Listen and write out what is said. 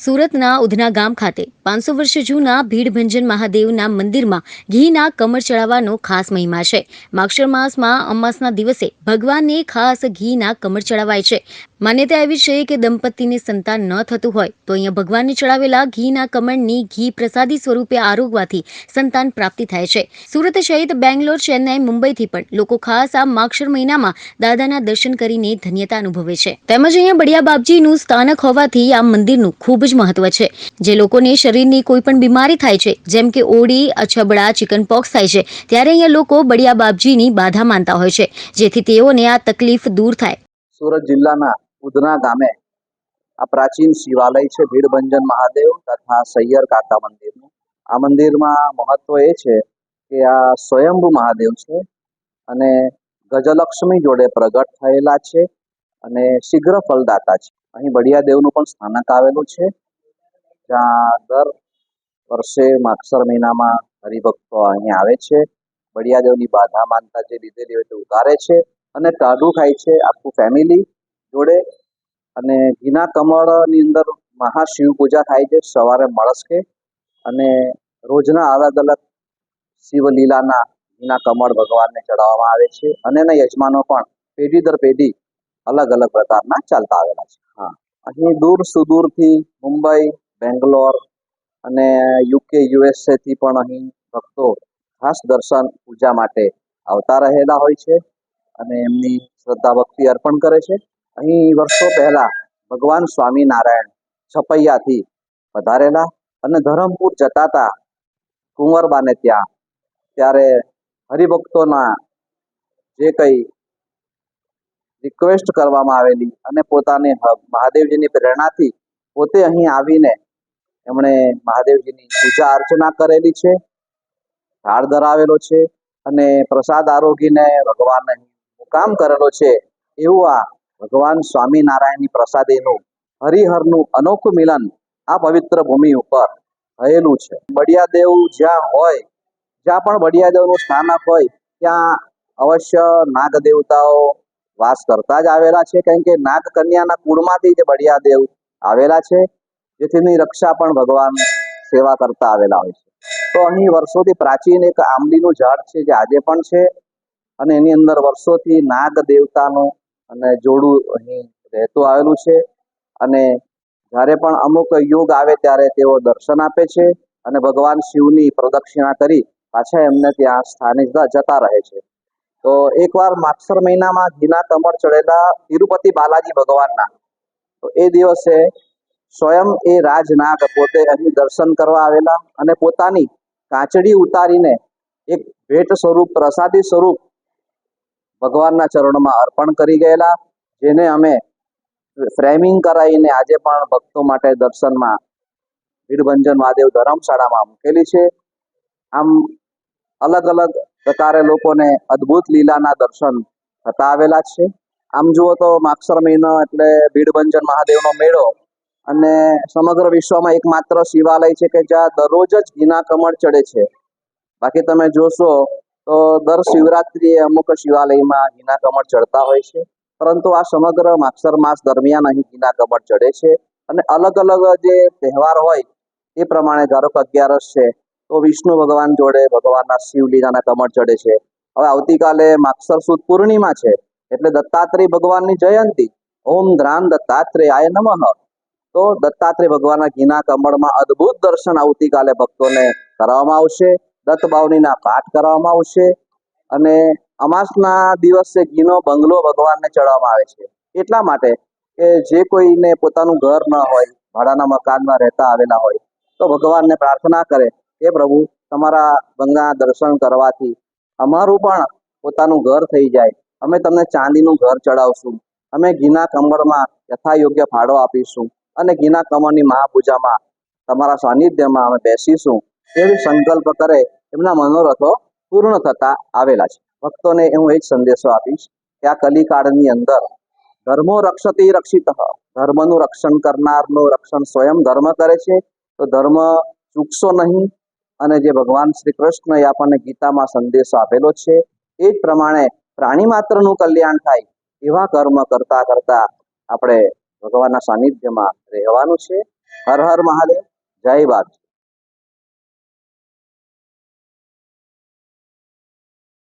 સુરતના ઉધના ગામ ખાતે પાંચસો વર્ષ જૂના ભીડભંજન મહાદેવના મંદિરમાં ઘીના કમર ચડાવવાનો ખાસ મહિમા છે. માક્ષર માસમાં અમાસના દિવસે ભગવાનને ખાસ ઘીના કમર ચડાવાય છે. માન્યતા એવી છે કે દંપતીને સંતાન ન થતું હોય, તો અહીંયા ભગવાનને ચડાવેલા ઘીના કમળની ઘી પ્રસાદી સ્વરૂપે આરોગવાથી સંતાન પ્રાપ્તિ થાય છે. સુરત સહિત બેંગ્લોર, ચેન્નાઈ, મુંબઈથી પણ લોકો ખાસ આ માક્ષર મહિનામાં દાદાના દર્શન કરીને ધન્યતા અનુભવે છે. તેમજ અહીંયા બડિયા બાપજીનું સ્થાનક હોવાથી આ મંદિરનું ખૂબ જ મહત્વ છે. જે લોકોને શરીરની કોઈ પણ બીમારી થાય છે, જેમ કે ઓડી અછબડા, ચિકન પોક્સ થાય છે, ત્યારે અહીંયા લોકો બડિયા બાપજીની બાધા માનતા હોય છે, જેથી તેઓને આ તકલીફ દૂર થાય. સુરત જિલ્લાના ઉધના ગામે આ પ્રાચીન શિવાલય છે, ભીડભંજન મહાદેવ તથા સૈયર કાકા મંદિરનું. આ મંદિરમાં મહત્વ એ છે કે આ સ્વયંભુ મહાદેવ છે અને ગજલક્ષ્મી જોડે પ્રગટ થયેલા છે અને શીઘ્ર ફલદાતા છે. અહીં બડિયા દેવનું પણ સ્થાનક આવેલું છે, જ્યાં દર વર્ષે માગસર મહિનામાં હરિભક્તો અહીં આવે છે. બડિયા દેવની બાધા માનતા જે લીધેલી હોય તે ઉતારે છે અને ટાઢું ખાય છે આખું ફેમિલી જોડે અને ઘીના કમળની અંદર મહાશિવ પૂજા થાય છે. સવારે મળસ્કે અને રોજના અલગ અલગ શિવલીલાના ઘીના કમળ ભગવાનને ચડાવવામાં આવે છે અને એના યજમાનો પણ પેઢી દર પેઢી અલગ અલગ પ્રકારના ચાલતા આવેલા છે. હા. અહીં દૂર સુદૂરથી મુંબઈ, બેંગ્લોર અને યુકે યુએસએ થી પણ અહીં ભક્તો ખાસ દર્શન પૂજા માટે આવતા રહેલા હોય છે અને એમની શ્રદ્ધા, ભક્તિ અર્પણ કરે છે. અહીં વર્ષો પહેલા ભગવાન સ્વામિનારાયણ છપૈયાથી પધારેલા અને ધરમપુર જતા હતા કુંવરબાને ત્યાં. ત્યારે હરિભક્તોના જે કંઈ રિક્વેસ્ટ કરવામાં આવેલી અને પોતાની મહાદેવજીની પ્રેરણાથી પોતે અહીં આવીને એમણે મહાદેવજીની પૂજા અર્ચના કરેલી છે, ઢાળ ધરાવેલો છે અને પ્રસાદ આરોગીને ભગવાન મુકામ કરેલો છે, એવું આ ભગવાન સ્વામિનારાયણની પ્રસાદીનું, હરિહરનું અનોખું મિલન આ પવિત્ર ભૂમિ ઉપર થયેલું છે. બડિયાદેવ જ્યાં હોય, જ્યાં પણ બડિયાદેવનું સ્થાનક હોય, ત્યાં અવશ્ય નાગ દેવતાઓ વાસ કરતા જ આવેલા છે. કારણ કે નાગ કન્યાના કુળમાંથી જ બડિયાદેવ આવેલા છે. જેથીની રક્ષા પણ ભગવાન સેવા કરતા આવેલા હોય છે. તો અહીં વર્ષોથી પ્રાચીન એક આંબલીનું ઝાડ છે, જે આજે પણ છે. અને એની અંદર વર્ષોથી નાગ દેવતાનું અને જોડું અહીં રહેતું આવેલું છે. અને જ્યારે પણ અમુક યુગ આવે ત્યારે તેઓ દર્શન આપે છે અને ભગવાન શિવની પ્રદક્ષિણા કરી પાછા એમને ત્યાં સ્થાને જતા રહે છે. તો એકવાર માગસર મહિનામાં ઘીના કમળ ચડેલા તિરુપતિ બાલાજી ભગવાનના, તો એ દિવસે સ્વયં એ રાજનાગ પોતે અહીં દર્શન કરવા આવેલા અને પોતાની કાચડી ઉતારીને એક ભેટ સ્વરૂપ, પ્રસાદી સ્વરૂપ ભગવાનના ચરણોમાં અર્પણ કરી ગયેલા, જેને અમે ફ્રેમિંગ કરાવીને આજે પણ ભક્તો માટે દર્શનમાં ભીડભંજન મહાદેવ ધર્મશાળામાં મૂકેલી છે. આમ અલગ અલગ પ્રકારે લોકોને અદ્ભુત લીલાના દર્શન થતા આવેલા છે. આમ જુઓ તો માક્ષર મહિનો એટલે ભીડભંજન મહાદેવનો મેળો અને સમગ્ર વિશ્વમાં એકમાત્ર શિવાલય છે કે જ્યાં દરરોજ જ ઘીના કમળ ચડે છે. બાકી તમે જોશો તો દર શિવરાત્રિએ અમુક શિવાલયમાં ઘીના કમળ ચડતા હોય છે. પરંતુ આ સમગ્ર માક્ષર માસ દરમિયાન અહીં ઘીના કમળ ચડે છે અને અલગ અલગ જે તહેવાર હોય એ પ્રમાણે ધારો કે અગિયારસ છે, તો વિષ્ણુ ભગવાન જોડે ભગવાનના શિવલીલાના કમળ ચડે છે. હવે આવતીકાલે માક્ષર સુદ પૂર્ણિમા છે, એટલે દત્તાત્રેય ભગવાનની જયંતી. ઓમ ધ્રાન દત્તાત્રેયાય નમઃ. તો દત્તાત્રેય ભગવાનના ઘીના કમળમાં અદ્ભુત દર્શન આવતીકાલે ભક્તોને કરવામાં આવશે. દત્ત પાઠ કરવામાં આવશે અને અમાસના દિવસે ઘીનો બંગલો ભગવાનને ચડાવવામાં આવે છે. એટલા માટે કે જે કોઈને પોતાનું ઘર ન હોય, ભાડાના મકાનમાં રહેતા આવેલા હોય, તો ભગવાનને પ્રાર્થના કરે કે પ્રભુ, તમારા ગંગા દર્શન કરવાથી અમારું પણ પોતાનું ઘર થઈ જાય. અમે તમને ચાંદીનું ઘર ચડાવશું અમે ઘીના કમળમાં યથાયોગ્ય ફાળો આપીશું અને ઘીના કમળની મહાપૂજામાં તમારા સાનિધ્યમાં અમે બેસીશું. એવી સંકલ્પ કરે એમના મનોરથો પૂર્ણ થતા આવેલા છે. ભક્તોને હું એ જ સંદેશો આપીશ કે આ કલિકાળની અંદર ધર્મો રક્ષતી રક્ષિત, ધર્મનું રક્ષણ કરનારનું રક્ષણ સ્વયં ધર્મ કરે છે. તો ધર્મ ચૂકશો નહીં અને જે ભગવાન શ્રી કૃષ્ણએ આપણને ગીતામાં સંદેશો આપેલો છે એ જ પ્રમાણે પ્રાણી માત્રનું કલ્યાણ થાય એવા કર્મ કરતા કરતા આપણે ભગવાનના સાનિધ્યમાં રહેવાનું છે. હર હર મહાદેવ, જય બાપ